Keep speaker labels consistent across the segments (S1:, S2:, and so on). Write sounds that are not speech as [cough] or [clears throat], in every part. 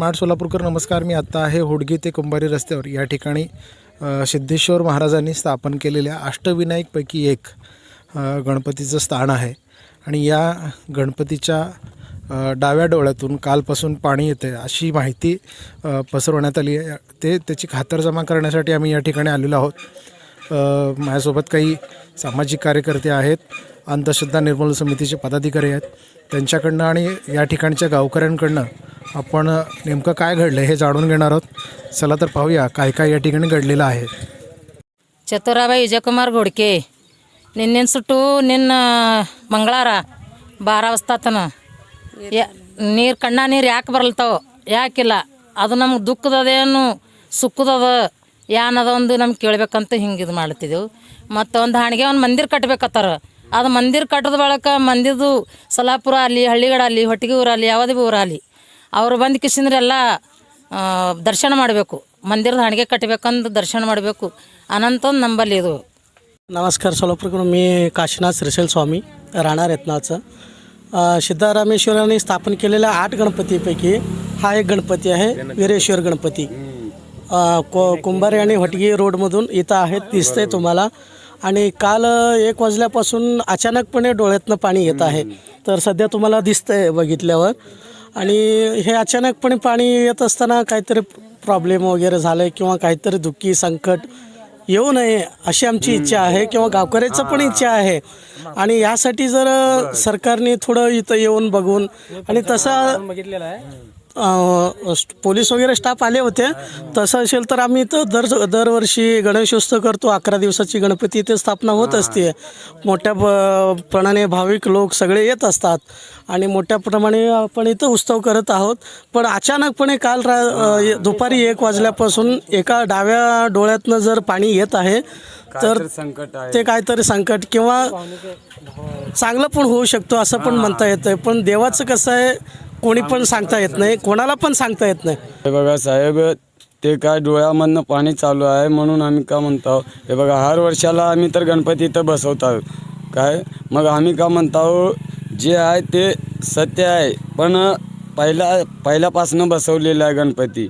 S1: Smart Solapurkar नमस्कार. मी आत्ता आहे होडगी ते कुंभारी रस्त्यावर. या ठिकाणी सिद्धेश्वर महाराजांनी स्थापन केलेल्या अष्टविनायकपैकी एक गणपतीचं स्थान आहे. आणि या गणपतीच्या डाव्या डोळ्यातून कालपासून पाणी येते अशी माहिती पसरवण्यात आली आहे. ते त्याची खातरजमा करण्यासाठी आम्ही या ठिकाणी आलेलो आहोत. माझ्यासोबत काही सामाजिक कार्यकर्ते आहेत अंधश्रद्धा निर्मूलन समितीचे पदाधिकारी आहेत. त्यांच्याकडनं आणि या ठिकाणच्या गावकऱ्यांकडनं आपण नेमकं काय घडलं हे जाणून घेणार आहोत चला तर पाहूया काय काय या ठिकाणी घडलेलं आहे
S2: ಚತುರಾಬಾಯಿ ವಿಜಯಕುಮಾರ್ ಗೋಡ್ಕೆ ನಿನ್ನೆನ್ ಸುಟ್ಟು ನಿನ್ನ ಮಂಗಳವಾರ ಬಾರ ಅವಸ್ಥಾತನ ನೀರು ಕಣ್ಣ ನೀರು ಯಾಕೆ ಬರಲ್ತಾವ ಯಾಕಿಲ್ಲ ಅದು ನಮ್ಗೆ ದುಃಖದದೇನು ಸುಖದದ ಏನದ ಒಂದು ನಮ್ಗೆ ಕೇಳ್ಬೇಕಂತ ಹಿಂಗೆ ಇದು ಮಾಡ್ತಿದ್ದೆವು ಮತ್ತು ಒಂದು ಹಾಣಿಗೆ ಒಂದು ಮಂದಿರ ಕಟ್ಬೇಕತ್ತಾರ ಅದು ಮಂದಿರ ಕಟ್ಟದ ಬಳಕ ಮಂದಿರದು ಸಲಾಪುರ ಅಲ್ಲಿ ಹಳ್ಳಿಗಡ ಅಲ್ಲಿ ಹೊಟ್ಟಿಗೆ ಊರಲ್ಲಿ ಯಾವುದೇ ಭೀ ಊರಲ್ಲಿ ಅವ್ರು ಬಂದು ಕಿಸಿಂದ್ರೆ ಎಲ್ಲ ಆ, ದರ್ಶನ ಮಾಡಬೇಕು ಮಂದಿರದ ಹಾಣಿಗೆ ಕಟ್ಟಬೇಕಂದು ದರ್ಶನ ಮಾಡಬೇಕು ಅನಂತಂದು ನಂಬಲ್ಲಿ ಇದು
S3: नमस्कार सोलापूरकडून मी काशीनाथ श्रीशैल स्वामी राहणार रत्नाचं अ, सिद्धारामेश्वरांनी स्थापन केलेल्या आठ गणपतीपैकी हा एक गणपती आहे वीरेश्वर गणपती अ, को कुंभारे आणि हटगी रोडमधून इथं आहेत दिसतंय तुम्हाला आणि काल अ, एक वाजल्यापासून अचानकपणे डोळ्यातनं पाणी येत आहे तर सध्या तुम्हाला दिसतंय बघितल्यावर आणि हे अचानकपणे पाणी येत असताना काहीतरी प्रॉब्लेम वगैरे झालं आहे किंवा काहीतरी दुःखी संकट येऊ नये अशी आमची इच्छा आहे किंवा गावकऱ्याचं पण इच्छा आहे. आणि यासाठी जर सरकारने थोडं इथं येऊन बघून आणि तसा अ, स्ट- पोलीस वगैरे स्टाफ आले होते. तसं असेल तर आम्ही इथं दर दरवर्षी गणेशोत्सव करतो. अकरा दिवसाची गणपती इथे स्थापना होत असते. मोठ्या प- प्रमाणे भाविक लोक सगळे येत असतात. आणि मोठ्या प्रमाणे आपण इथं उत्सव करत आहोत. पण अचानकपणे काल रा अ, दुपारी एक वाजल्यापासून एका डाव्या डोळ्यातनं जर पाणी येत आहे तर ते काहीतरी संकट किंवा चांगलं पण होऊ शकतो असं पण म्हणता येतं पण देवाचं कसं आहे कोणी पण सांगता येत नाही कोणाला पण सांगता येत नाही.
S4: हे बघा साहेब ते काय डोळ्यामधनं पाणी चालू आहे म्हणून आम्ही का म्हणतो? हे बघा हर वर्षाला आम्ही तर गणपती इथं बसवतो काय? मग आम्ही का म्हणतो? जे आहे ते सत्य आहे पण पहिला पहिल्यापासून बसवलेलं आहे गणपती.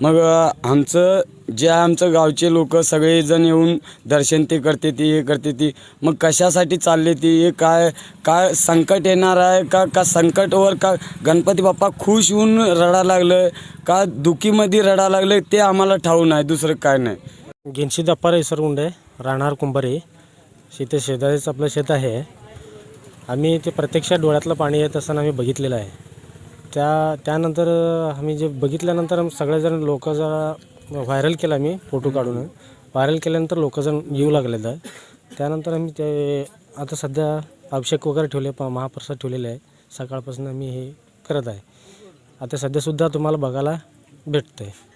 S4: मग आमचं जे आमचं गावचे लोक सगळेजण येऊन दर्शन ते करते ती हे करते ती. मग कशासाठी चालले ती? हे काय काय संकट येणार आहे? का का संकटवर का गणपती बाप्पा खुश होऊन रडा लागलं का दुखीमध्ये रडा लागलं ते आम्हाला ठाऊ नाही दुसरं काय नाही.
S5: घेनशी दप्पा आहे राहणार कुंभारी. शेते शेजारीच आपलं शेत आहे. आम्ही ते प्रत्यक्षात डोळ्यातलं पाणी येत असताना आम्ही बघितलेलं आहे. त्या त्यानंतर आम्ही जे बघितल्यानंतर सगळेजण लोक जरा व्हायरल केला मी फोटो काढून. व्हायरल केल्यानंतर लोकजण येऊ लागलेत. आहे त्यानंतर आम्ही ते आता सध्या अभिषेक वगैरे ठेवले प महाप्रसाद ठेवलेले आहे. सकाळपासून आम्ही हे करत आहे. आता सध्यासुद्धा तुम्हाला बघायला भेटतं आहे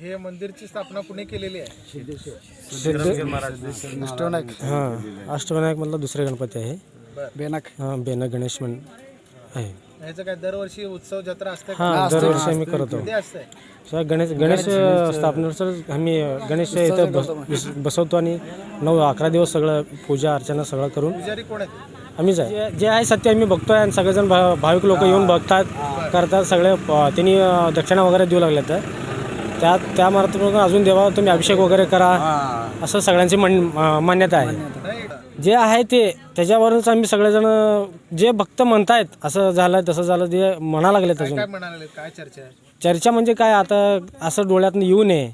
S1: हे मंदिरची स्थापना कुणी केलेली आहे?
S5: हां अष्टविनायक मधला दुसरे गणपती आहे.
S1: बेनाक.
S5: हां बेनक गणेश म्हण आहे.
S1: ह्याचं काय दरवर्षी उत्सव जत्रा असते
S5: हां दरवर्षी आम्ही करतो.
S1: असते?
S5: सर गणेश गणेश स्थापनेनुसार आम्ही गणेश इथं बस बस- बसवतो आणि नऊ अकरा दिवस सगळं पूजा अर्चना सगळं करून
S1: पुजारी कोण आहेत?
S5: आम्हीच आहे. जे आहे सत्य आम्ही बघतोय आणि सगळेजण भा भाविक लोक येऊन बघतात करतात सगळे. प- त्यांनी अं, दक्षिणा वगैरे देऊ लागले तर. त्या त्या मार्फत अजून देवा तुम्ही अभिषेक वगैरे करा. असं सगळ्यांची मन अं, मान्यता आहे. जे आहे ते त्याच्यावरूनच आम्ही सगळेजण जे भक्त म्हणतायत असं झालं तसं झालं ते म्हणा अजून.
S1: काय म्हणाले काय चर्चा आहे?
S5: चर्चा म्हणजे काय आता असं डोळ्यातनं येऊ नये.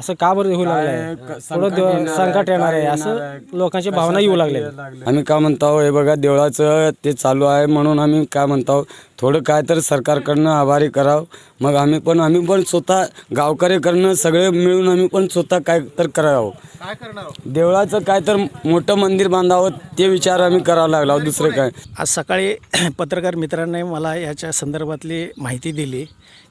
S5: असं का बरं येऊ लागलंय? थोडं संकट येणार आहे असं लोकांची भावना येऊ लागले.
S4: आम्ही का म्हणतो हे बघा देवळाचं ते चालू आहे म्हणून आम्ही काय म्हणतो थोडं काय तर सरकारकडनं आभारी करावं. मग आम्ही पण आम्ही पण स्वतः गावकऱ्याकडनं सगळे मिळून आम्ही पण स्वतः काय तर करावं.
S1: काय?
S4: देवळाचं काय तर मोठं मंदिर बांधावं ते विचार आम्ही करावं लागलो दुसरं काय?
S3: आज सकाळी [clears throat] पत्रकार मित्रांनी मला याच्या संदर्भातली माहिती दिली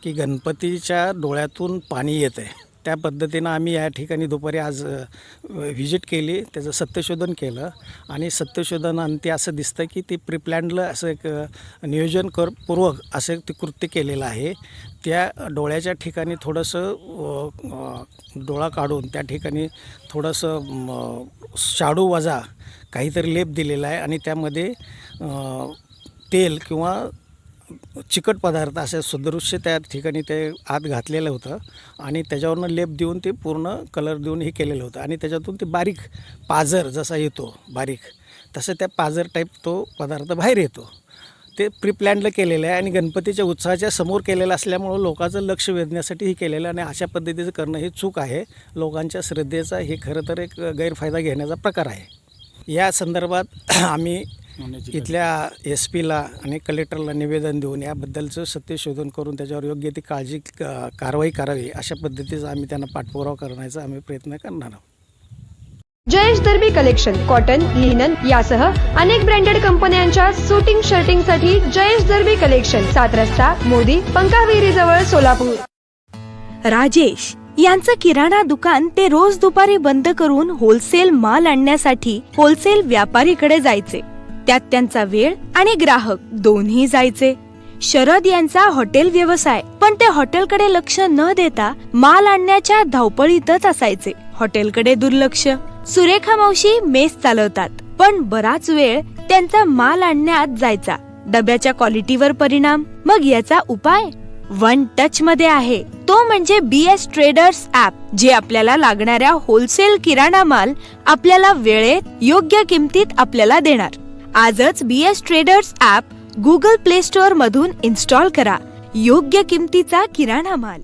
S3: की गणपतीच्या डोळ्यातून पाणी येत आहे त्या पद्धतीनं आम्ही या ठिकाणी दुपारी आज व्हिजिट केली त्याचं सत्यशोधन केलं आणि सत्यशोधन अंती असं दिसतं की ते प्रिप्लॅनलं असं एक नियोजन कर पूर्वक असं एक ते कृत्य केलेलं आहे. त्या डोळ्याच्या ठिकाणी थोडंसं डोळा काढून त्या ठिकाणी थोडंसं शाडू वजा काहीतरी लेप दिलेला आहे आणि त्यामध्ये तेल किंवा चिकट पदार्थ असे सदृश्य त्या ठिकाणी ते आत घातलेलं होतं आणि त्याच्यावरनं लेप देऊन ते पूर्ण कलर देऊन हे केलेलं होतं. आणि त्याच्यातून ते बारीक पाझर जसा येतो बारीक तसं त्या पाझर टाईप तो पदार्थ बाहेर येतो. ते प्रीप्लॅनला केलेलं आहे आणि गणपतीच्या उत्साहाच्या समोर केलेलं असल्यामुळं लोकांचं लक्ष वेधण्यासाठी हे केलेलं आणि अशा पद्धतीचं करणं हे चूक आहे. लोकांच्या श्रद्धेचा हे खरं तर एक गैरफायदा घेण्याचा प्रकार आहे. या संदर्भात [clears throat] आम्ही इथल्या एस पीला आणि कलेक्टरला निवेदन देऊन याबद्दलचं सत्य शोधन करून त्याच्यावर योग्य ती काळजी कारवाई करावी अशा पद्धतीचा आम्ही त्यांना पाठपुरावा करण्याचा आम्ही प्रयत्न करणार आहोत.
S6: Jayesh Darbi collection cotton linen यासह अनेक ब्रँडेड कंपन्यांच्या सुटिंग शर्टिंगसाठी जयेश दर्बी कलेक्शन सात रस्ता मोदी पंकाविरी जवळ सोलापूर.
S7: राजेश यांचं किराणा दुकान ते रोज दुपारी बंद करून होलसेल माल आणण्यासाठी होलसेल व्यापारीकडे जायचे. त्यात त्यांचा वेळ आणि ग्राहक दोन्ही जायचे. शरद यांचा हॉटेल व्यवसाय पण ते हॉटेलकडे लक्ष न देता माल आणण्याच्या धावपळीतच असायचे. हॉटेलकडे दुर्लक्ष. सुरेखा मावशी मेस चालवतात पण बराच वेळ त्यांचा माल आणण्यात जायचा. डब्याच्या क्वालिटीवर परिणाम. मग याचा उपाय? वन टच मध्ये आहे. तो म्हणजे बी एस ट्रेडर्स ऍप जे आपल्याला लागणाऱ्या होलसेल किराणा माल आपल्याला वेळेत योग्य किमतीत आपल्याला देणार. आजच B S traders app Google Play Store मधून इन्स्टॉल करा. योग्य किमतीचा किराणा माल.